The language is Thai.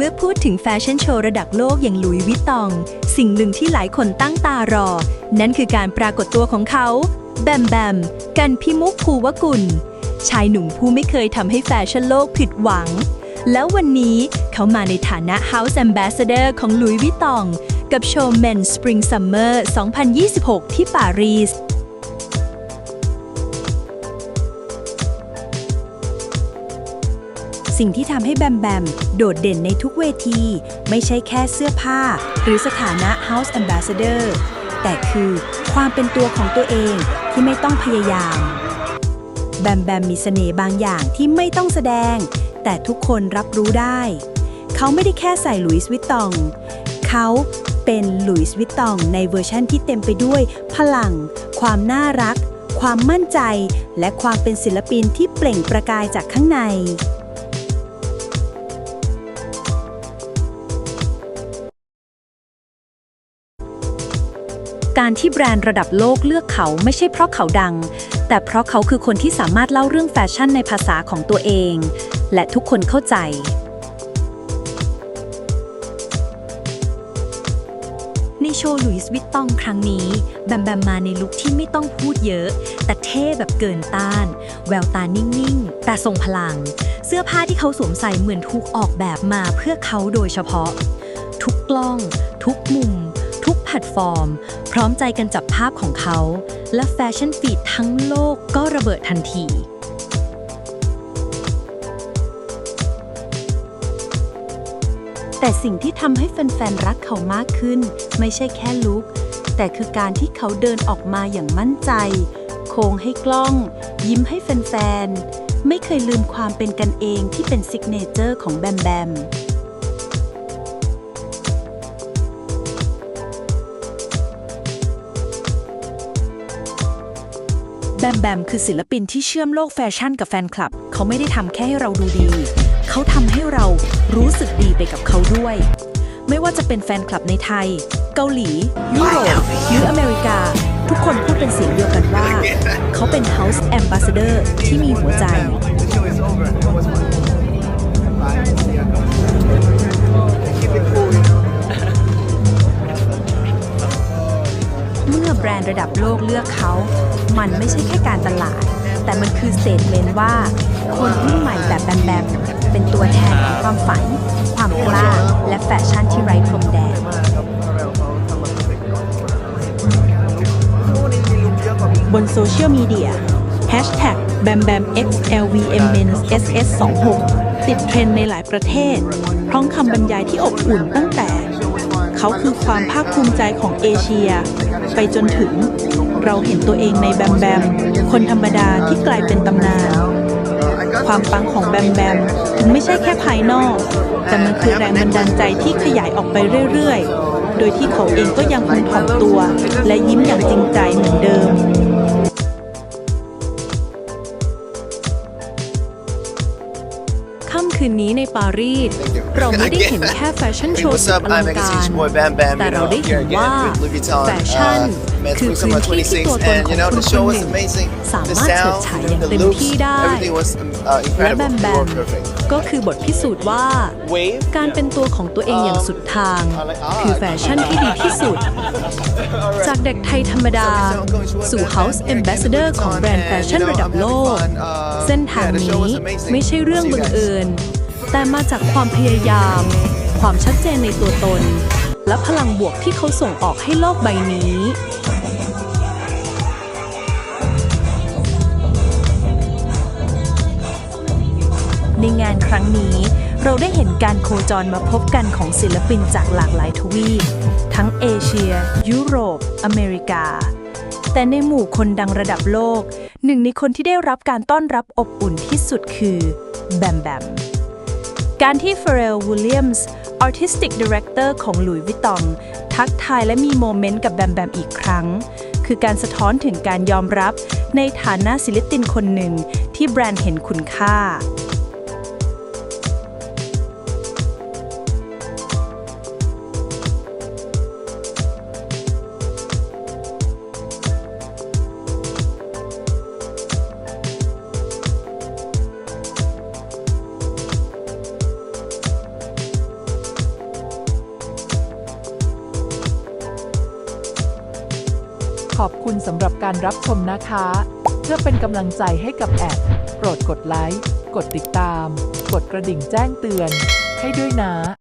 เมื่อพูดถึงแฟชั่นโชว์ระดับโลกอย่างหลุยวิตตอง สิ่งหนึ่งที่หลายคนตั้งตารอ นั่นคือการปรากฏตัวของเขา แบมแบม กันพิมุกภูวกุล ชายหนุ่มผู้ไม่เคยทำให้แฟชั่นโลกผิดหวัง แล้ววันนี้เขามาในฐานะ House Ambassador ของหลุยวิตตอง กับโชว์ Men Spring Summer 2026 ที่ปารีส สิ่งที่ทำให้แบมแบมโดดเด่นในทุกเวที ไม่ใช่แค่เสื้อผ้า หรือสถานะ House Ambassador แต่คือความเป็นตัวของตัวเองที่ไม่ต้องพยายาม แบมแบมมีเสน่ห์บางอย่างที่ไม่ต้องแสดง แต่ทุกคนรับรู้ได้ เขาไม่ได้แค่ใส่หลุยส์วิตตอง เขาเป็นหลุยส์วิตตองในเวอร์ชั่นที่เต็มไปด้วย พลัง ความน่ารัก ความมั่นใจ และความเป็นศิลปินที่เปล่งประกายจากข้างใน การที่แบรนด์ระดับโลกเลือกเขาไม่ใช่เพราะเขาดัง แต่เพราะเขาคือคนที่สามารถเล่าเรื่องแฟชั่นในภาษาของตัวเอง และทุกคนเข้าใจ ในโชว์หลุยส์วิตตองครั้งนี้ แบมแบมมาในลุคที่ไม่ต้องพูดเยอะ แต่เท่แบบเกินต้าน แววตานิ่ง ๆ แต่ทรงพลัง เสื้อผ้าที่เขาสวมใส่เหมือนถูกออกแบบมาเพื่อเขาโดยเฉพาะ ทุกกล้อง ทุกมุม แพลตฟอร์ม พร้อมใจกันจับภาพของเขา และแฟชั่นฟีดทั้งโลกก็ระเบิดทันที แต่สิ่งที่ทำให้แฟนๆ รักเขามากขึ้น ไม่ใช่แค่ลุคแต่คือการที่เขาเดินออกมาอย่างมั่นใจ โค้งให้กล้อง ยิ้มให้แฟนๆ ไม่เคยลืมความเป็นกันเองที่เป็นซิกเนเจอร์ของแบมแบม มแบมคือศิลปินที่เชื่อมโลกแฟชั่นกับแฟนคลับ เขาไม่ได้ทำแค่ให้เราดูดี เขาทำให้เรารู้สึกดีไปกับเขาด้วย ไม่ว่าจะเป็นแฟนคลับในไทย เกาหลี ยุโรปหรืออเมริกา ทุกคนพูดเป็นเสียงเดียวกันว่า เขาเป็น House Ambassador ที่มีหัวใจ นด์ระดับโลกเลือกเขา มันไม่ใช่แค่การตลาด แต่มันคือเตทเมนว่า คนรุ่นใหม่แบบแบมแบมเป็นตัวแทนของความฝัน ความกล้า และแฟชั่นที่ไร้พรมแดนบนโซเชียลมีเดีย Hashtag BamBamXLVMMenSS26 ติดเทรนในหลายประเทศ พร้อมคำบรรยายที่อบอุ่นตั้งแต่ เขาคือความภาคภูมิใจของเอเชีย ไปจนถึง เราเห็นตัวเองในแบมแบม คนธรรมดาที่กลายเป็นตำนาน ความปังของแบมแบมถึงไม่ใช่แค่ภายนอก แต่มันคือแรงบันดาลใจที่ขยายออกไปเรื่อยๆ โดยที่เขาเองก็ยังคงถ่อมตัว และยิ้มอย่างจริงใจเหมือนเดิม ค่ำคืนนี้ในปารีส เราไม่ได้เห็นแค่แฟชั่นโชว์ What's สุด up? อลัง I'm การ Megan Boy Bam Bam. แต่ You เรา know, ได้เห็ here นว่า again with Louis Vuitton. แฟชั่น Uh, Man คือ Spring พื้น Summer ที่ที่ตัว 26, ตน and ขอ you ง know คน the คน show ห was นึ่ง amazing. สา The มารถเฉิด sound, ฉาย you อย่าง know, เต็ the ม looks, ที่ได้ everything was uh, และแบ incredible. มแบ You ม were perfect. ก็คือบทพิสูจน์ว่า Wave. การเป็นตัวของตัวเองอย่างสุดทาง คือแฟชั่นที่ดีที่สุด จากเด็กไทยธรรมดา สู่ House Ambassador ของแบรนด์แฟชั่นระดับโลก เส้นทางนี้ไม่ใช่เรื่องบังเอิญ แต่มาจากความพยายาม ความชัดเจนในตัวตน และพลังบวกที่เขาส่งออกให้โลกใบนี้ในงานครั้งนี้เราได้เห็นการโคจรมาพบกันของศิลปินจากหลากหลายทวีป ทั้งเอเชีย ยุโรป อเมริกา แต่ในหมู่คนดังระดับโลก หนึ่งในคนที่ได้รับการต้อนรับอบอุ่นที่สุดคือ แบมแบม การที่ Pharrell Williams Artistic Director ของหลุยวิตอง ทักทายและมีโมเมนต์กับแบมแบมอีกครั้ง คือการสะท้อนถึงการยอมรับในฐานะศิลปินคนหนึ่งที่แบรนด์เห็นคุณค่า ขอบคุณสำหรับการรับชมนะคะ เพื่อเป็นกำลังใจให้กับแอดโปรดกดไลค์ กดติดตาม กดกระดิ่งแจ้งเตือน ให้ด้วยนะ